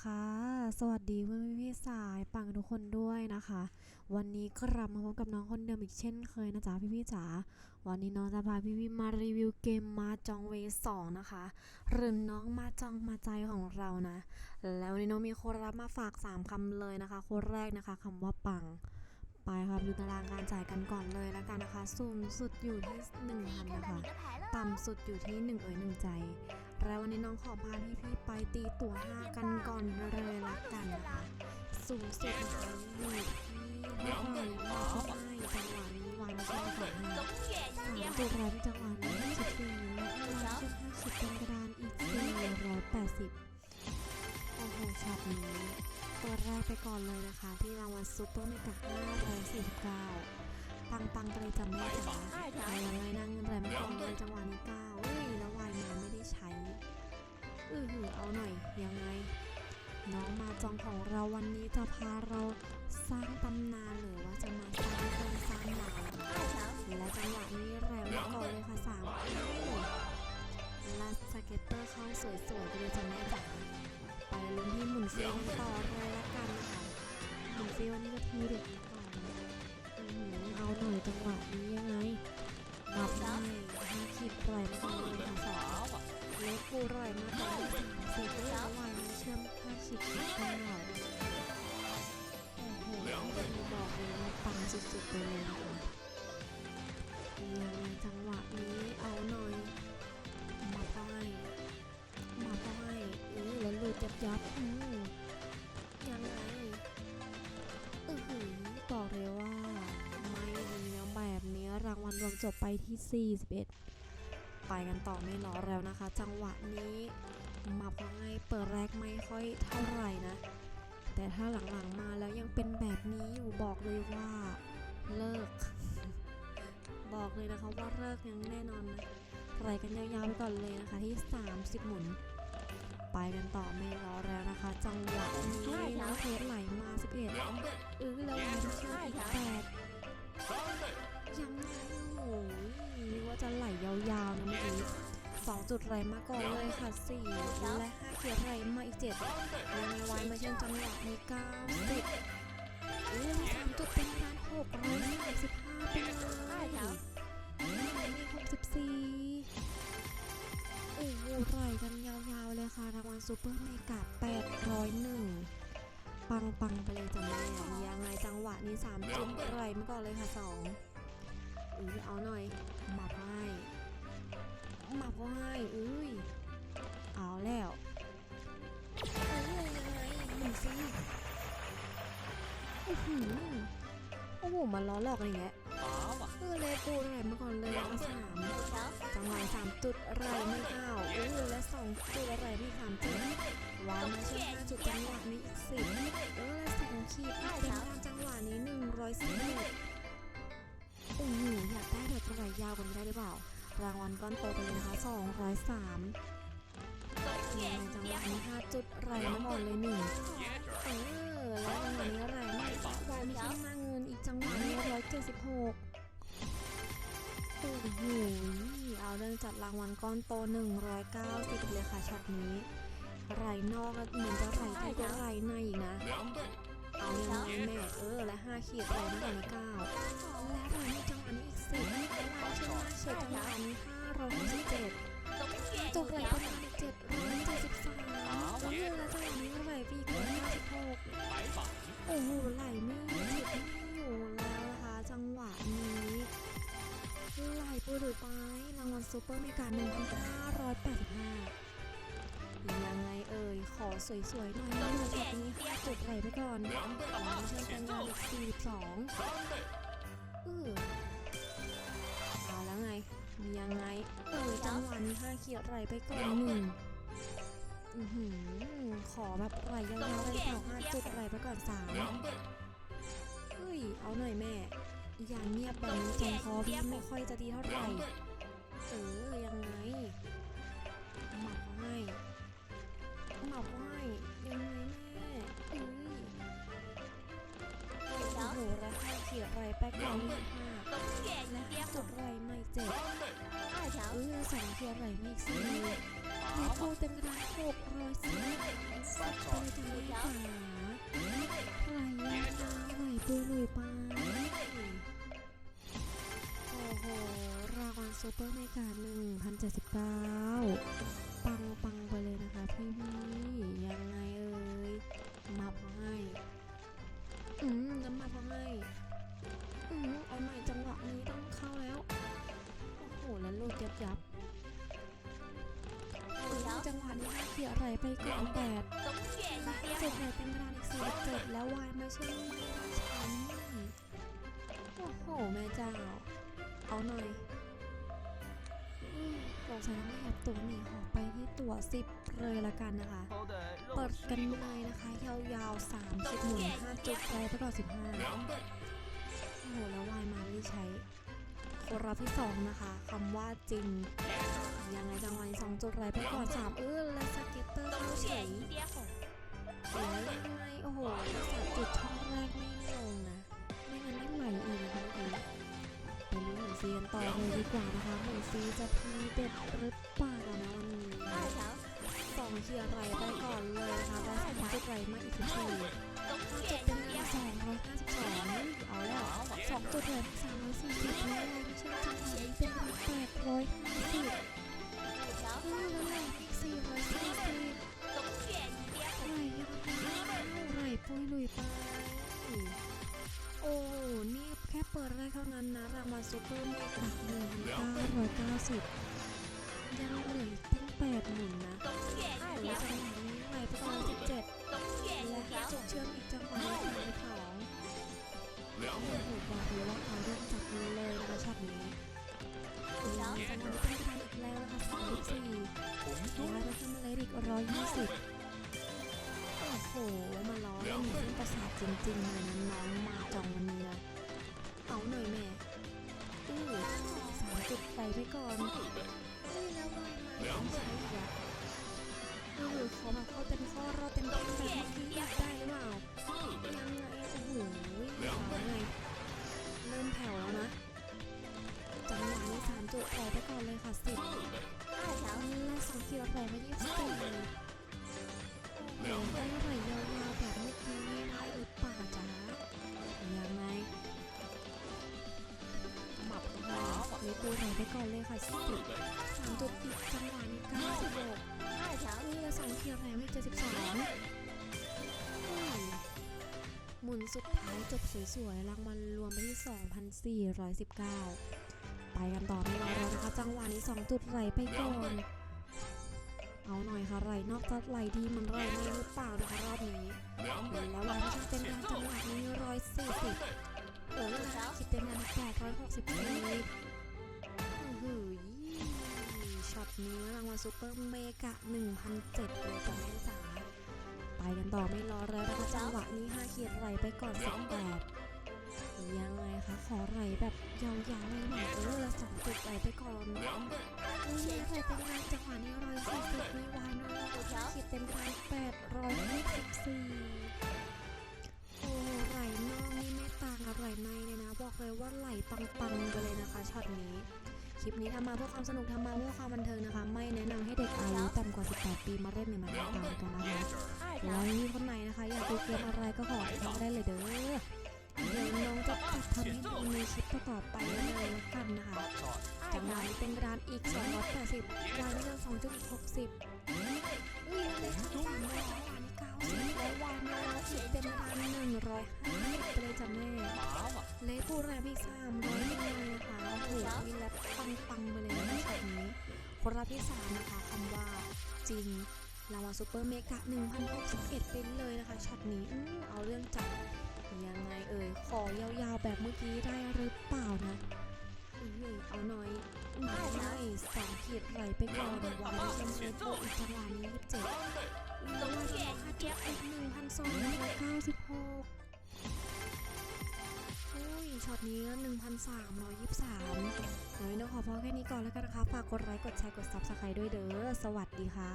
ค่ะ สวัสดีเพื่อนพี่สายปังทุกคนด้วยนะคะ วันนี้กลับมาพบกับน้องคนเดิมอีกเช่นเคยนะจ๊ะพี่ๆจ๋าวันนี้น้องจะพาพี่ๆมารีวิวเกมมาจองเวสองนะคะหรือน้องมาจองมาใจของเรานะ แล้ววันนี้น้องมีโค้ดรับมาฝาก 3คำเลยนะคะโค้ดแรกนะคะคำว่าปังไปครับดูตารางการจ่ายกันก่อนเลยแล้วกันนะคะ สูงสุดอยู่ที่1,000นะคะ ต่ำสุดอยู่ที่ 1 เอ่ย1ใจ แล้ววันนี้น้องขอพาพี่ๆไปตีตั๋ว5กันก่อนเลยละกันนะคะสูงสุดนะคะอยู่ที่ห้าร้อยห้าสิบห้าจังหวะนี้วางมาที่สามห้าสามจุดแรมจังหวะนี้สิบสี่และห้าจุดห้าสิบเป็นกระดานอีกสี่ร้อยแปดสิบโอ้โหช็อตนี้ตัวแรกไปก่อนเลยนะคะ ที่รางวัลซุปเปอร์เมกะ549ปังปังๆไปเลยจ้ะแม่จ๋าเอายังไงนั่งแรมก่อนเลยจังหวะนี้เก้า ใช้ อือหือเอาหน่อยยังไง น้องมาจองของเราวันนี้จะพาเราสร้างตำนานหรือว่าจะมาสร้างเรื่องสร้างราวและจังหวะนี้แรมก่อนเลยค่ะสามลาสเก็ตเตอร์เข้าสวยๆไปเลยจ้ะแม่จ๋าไปลุ้นที่หมุนฟิวต่อเลยละกันนะคะหมุนฟิวนี่ก็ทีเด็ดก่อนนะอื้อเอาหน่อยจังหวะนี้ยังไงนับได้ห้าขีดปล่อยมา เล็กปูร่อยมาต่อที่สามสิบแล้วายมาเชื่อมห้าขีดขีดเก้าโอ้โหบอกเลยว่าปังสุดๆไปเลยนะคะยังไงจังหวะนี้เอาหน่อย มาป้ายมาป้ายเออแล้วหลุดยับยับอือยังไงอือหือบอกเลยว่า ไม่ดีนะแบบนี้รางวัลรวมจบไปที่ 41 ไปกันต่อไม่รอแล้วนะคะ จังหวะนี้มาพอให้เปิดแรกไม่ค่อยเท่าไหร่นะ แต่ถ้าหลังๆมาแล้วยังเป็นแบบนี้อยู่บอกเลยว่าเลิก บอกเลยนะคะว่าเลิกยังแน่นอนนะไหลกันยาวๆไปก่อนเลยนะคะที่ 30 หมุน ไปกันต่อไม่รอแล้วนะคะ จังหวะนี้นะเทสไหลมา 11เออแล้วยังเชื่ออีกแปดยังไงโอ้ยนึกว่าจะไหลยาว สองจุดไรมาก่อนเลยค่ะสี่และ5เสียไรมาอีกเ7ยังไว้มาเชื่อจังหวะใน9จุดโอ้สามจุดเป็นล้านหกร้อยสามสิบห้าไปเลยหกสิบสี่โอ้โหไรกันยาวๆเลยค่ะ รางวัลซูเปอร์เมกาแปดร้อยหนึ่งปังปังไปเลยจังเลยยังไงจังหวะนี้สามจุดไรมาก่อนเลยค่ะสองอือเอาหน่อยมาให้ หมับให้อุ้ย เอาแล้วเอ้ยยังไงหนึ่งซีโอ้โหโอ้โหมันล้อหลอกอะไรอย่างเงี้ยเออเลยปูไหลมาก่อนเลยนะคะสามจังหวะสามจุดไหลไม่เข้าอุ้ยและสองจุดไหลที่สามจุดวางมาเช่นห้าจุดจังหวะนี้อีกสิบ ก้อนโตไปเลยนะคะ203สามจังหวะนี้ห้าจุดแรงน้ำมนเลยหนึ่งเออแล้วจังหวะนี้แรงมากวายมีข้นมาเงินอีกจังหวะนี้ร้อยเจ็ดสิบหกโอ้โหเอาเรื่องจัดรางวัลก้อนโตหนึ่งร้อยเก้าสิบเลยค่ะช็อตนี้ไรนอกเหมือนจะไหลใต้ก็ไรในอีกนะเอาเลยนแม่เออและห้าขีดเลยนะเก้าและไหลในจังหวะนี้อีกสิบไม่เนไรใช่ไหมเฉยจังหวะนี้ค่ะ 2557จบไหลไป773จำนวนละสถานีไหลไปอีก156โอ้โหไหลไม่หยุดไม่อยู่แล้วนะคะจังหวะนี้ไหลไปูหรือไปรางวัลซูเปอร์เมกา1585ยังไงเอ่ย ขอสวยๆหน่อยนะแบบนี้ค่ะจุไหลไปก่อนนของเชิญวันมาสี่สองเออ ไงเออจังหวะนี้ห้าเขียดไหลไปก่อนหนึ่งอือหือขอแบบไหลยาวๆเลยค่ะห้าจุดไหลไปก่อนสามเฮ้ยเอาหน่อยแม่ อย่างเงียบแบบนี้ใจคอพี่ไม่ค่อยจะดีเท่าไหร่เออยังไงหมักเขาให้หมักเขาให้ยังไงแม่เอ้ยโอ้โหแล้วให้เขียไรไปก่อนหนึ่งห้าและจุดไรไม่ เจ็ดเออสองเขียไรไม่อีกสี่เลโก้เต็มกระดานหกร้อยสิบสับไปเลยจ้าแม่จ๋าใครยังมาไหวปุยลุยไปโอ้โห รางวัลซูเปอร์เมกาหนึ่งพันเจ็ดสิบเก้าปังปังไปเลยนะคะพี่พี่ยัง ยับยับจังหวะนี้เสียอะไรไปก่อนแปดเสร็จไหนเป็นกระานอีกสี่เจ็ดแล้ววายมาช่วยฉันโอ้โห แม่เจ้า เอาหน่อยสงสัยต้องแอบตัวหนีออกไปที่ตัวสิบเลยละกันนะคะ เปิดกันเลยนะคะ ยาวๆสามสิบหมื่นห้าจุดไปตลอดสิบห้าโอ้โห แล้ววายมาไม่ใช้ ตัวรับที่ 2 นะคะคำว่าจริง ยังไงจังหวะสองจุดไรไปก่อนสามเอื้อและสเก็ตเตอร์เข้าเฉยเดี๋ยวยังไงโอ้โหสามจุดช่องแรกไม่ลงนะ ไม่งั้นไม่ไหลอีกนะคะอีกไปลุ้นหมูซีกันต่อเลยดีกว่านะคะหมูซีจะพีเด็ดหรือเปล่านะวันนี้สองเชียร์ไรไปก่อนเลยนะคะได้สามจุดไรมาอีกที จ็เป็นหองแสนร้อยห้าสิบสองเอาแล้วสองจุดเด่นสามร้อยสี่สิบแล้าช่าจังหวะเป็นแปดร้อยห้าสิบห้าร้อยสี่ร้อยสี่สิบไหลยังไไหลปุยลุยไปโอ้นี่แค่เปิดได้เท่านั้นนะรางวัลซูเปอร์มีหลัหนึ่งเก้าร้อยเก้าสิบยังเหลืออีกตั้งแปดหมื่นนะ ประสาทจริงๆเลยนะน้องมาจองวันนี้ละเอาหน่อยแม่อื้อสามจุดไปไปก่อนเฮ้ยแล้วไงมาใช้อีกแล้วเออขอแบบเขาเต็มข้อรอเต็มที่แบบเมื่อกี้อยากได้หรือเปล่ายังไงโอ้โหขาไง ไปก่อนเลยค่ะสิบสามตัวปิดจังหวะนี้เก้าสิบหกนี่เราสองเทียบแพงให้เจ็ดสิบสองหมุนสุดท้ายจบสวยๆรางวัลรวมไปที่ 2,419 ไปกันต่อไม่รอแล้วนะคะ จังหวะนี้ 2 จุดไหลไปก่อน เอาหน่อยค่ะไหลนอกจากไหลดีมันไหลไม่หรือเปล่านะคะรอบนี้แล้ววันที่เต็มการจังหวะนี้140เออคิดเต็มการ860เลย นี้รางวัลซูเปอร์เมกะหนึ่งพันเจ็ดเลยจ้ะแม่จ๋าไปกันต่อไม่รอแล้วนะคะจังหวะนี้ห้าเขียดไหลไปก่อนสิบแปดยังไงคะขอไหลแบบยาวๆเลยหน่อยเออสองจุดไหลไปก่อน两倍，นี่ไหลเป็นงานจังหวะนี้ร้อยสี่สิบมีวายน้อยขีดเต็มกันแปดร้อยยี่สิบสี่โอ้ไหลนอกนี่ไม่ต่างกับไหลในเลยนะ บอกเลยว่าไหลปังๆไปเลยนะคะช็อตนี้ คลิปนี้ทำมาเพื่อความสนุกทำมาเพื่อความบันเทิงนะคะ ไม่แนะนำให้เด็กอายุต่ำกว่า 18 ปีมาเล่นในมันตามกันนะคะแล้วมีคนไหนนะคะ อยากดูเกมอะไรก็ขอเข้าได้เลยเด้อเดี๋ยวน้องจะจัดทำให้ดูในคลิปต่อไปเลยละกันนะคะจังหวนเป็นระดานอีก 280วายไม่เกิน2.60อุ้ยแล้วเลขสามร้อยวายนี่90 แล้ววายมาแล้วอีกเต็มกระดาน150ไปเลยจ้ะแม่麻了，เลฟูแรมอีกสามร้อยเลยนะคะโอ้โหมีแรปปังปังไปเลยนะช็อตนี้คนรับที่สามนะคะคำว่าจริงรางวัลซูเปอร์เมกะ1,061เป็นเลยนะคะช็อตนี้อืมเอาเรื่องจัดยังไงเอ่ยขอยาวๆแบบเมื่อกี้ได้หรือเปล่านะ อื้อหือเอาหน่อยไม่ได้สองขีดไหลไปก่อนวายเชมเชโกอีกจังหวะนี้ยี่สิบเจ็ดล้ววายราคาจุดอีกหนึ่งพันสองร้อยเก้าสิบหกอุ้ยช็อตนี้ 1,323เฮ้ยน้องขอพอแค่นี้ก่อนแล้วกันนะคะ ฝากกดไลค์ กดแชร์ กด Subscribe ด้วยเด้อ สวัสดีค่ะ